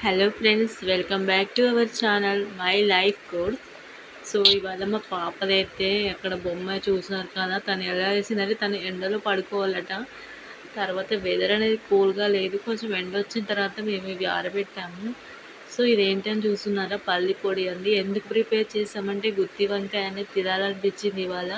Hello friends welcome back to our channel my life course so ఇవాళ మా పాపదైతే అక్కడ బొమ్మ చూసినారు కదా తను ఎలా వేసిందంటే తను ఎండలో పడుకోవాలట. తర్వాత వెదర్ అనేది కూల్గా లేదు కొంచెం ఎండ వచ్చిన తర్వాత మేము ఇవి ఆరబెట్టాము. సో ఇదేంటని చూస్తున్నారా? పల్లి పొడి అండి ఎందుకు ప్రిపేర్ చేసామంటే గుత్తి వంకాయ అనేది తినాలనిపించింది ఇవాళ.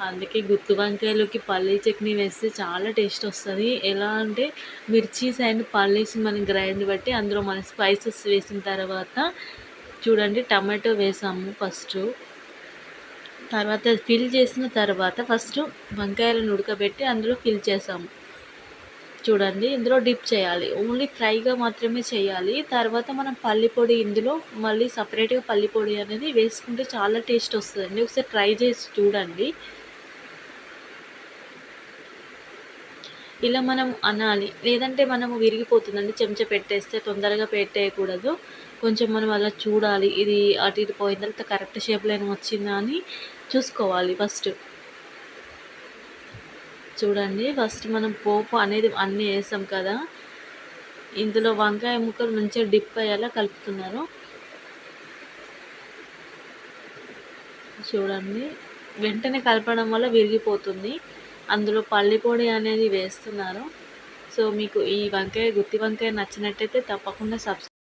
అందుకే గుత్తి వంకాయలోకి పల్లీ చట్నీ వేస్తే చాలా టేస్ట్ వస్తుంది. ఎలా అంటే మిర్చీస్ అండ్ పల్లీస్ మనం గ్రైండ్ బట్టి అందులో మన స్పైసెస్ వేసిన తర్వాత చూడండి టమాటో వేసాము ఫస్ట్ తర్వాత ఫిల్ చేసిన తర్వాత ఫస్ట్ వంకాయలను ఉడకబెట్టి అందులో ఫిల్ చేసాము. చూడండి ఇందులో డిప్ చేయాలి. ఓన్లీ ఫ్రైగా మాత్రమే చేయాలి. తర్వాత మనం పల్లిపొడి ఇందులో మళ్ళీ సపరేట్గా పల్లి పొడి అనేది వేసుకుంటే చాలా టేస్ట్ వస్తుందండి. ఒకసారి ట్రై చేసి చూడండి. ఇలా మనం అనాలి. లేదంటే మనము విరిగిపోతుందండి. చెంచా పెట్టేస్తే తొందరగా పెట్టేయకూడదు. కొంచెం మనం అలా చూడాలి. ఇది అటు ఇటు పోయిన తర్వాత కరెక్ట్ షేప్లో వచ్చిందా అని చూసుకోవాలి ఫస్ట్. చూడండి. ఫస్ట్ మనం పోపు అనేది అన్నీ వేసాం కదా. ఇందులో వంకాయ ముక్కలు మంచిగా డిప్ అయ్యేలా కలుపుతున్నారు. చూడండి. వెంటనే కలపడం వల్ల విరిగిపోతుంది. అందులో పల్లి పొడి అనేది వేస్తున్నారు. సో మీకు ఈ వంకాయ గుత్తి వంకాయ నచ్చినట్టయితే తప్పకుండా సబ్స్క్రైబ్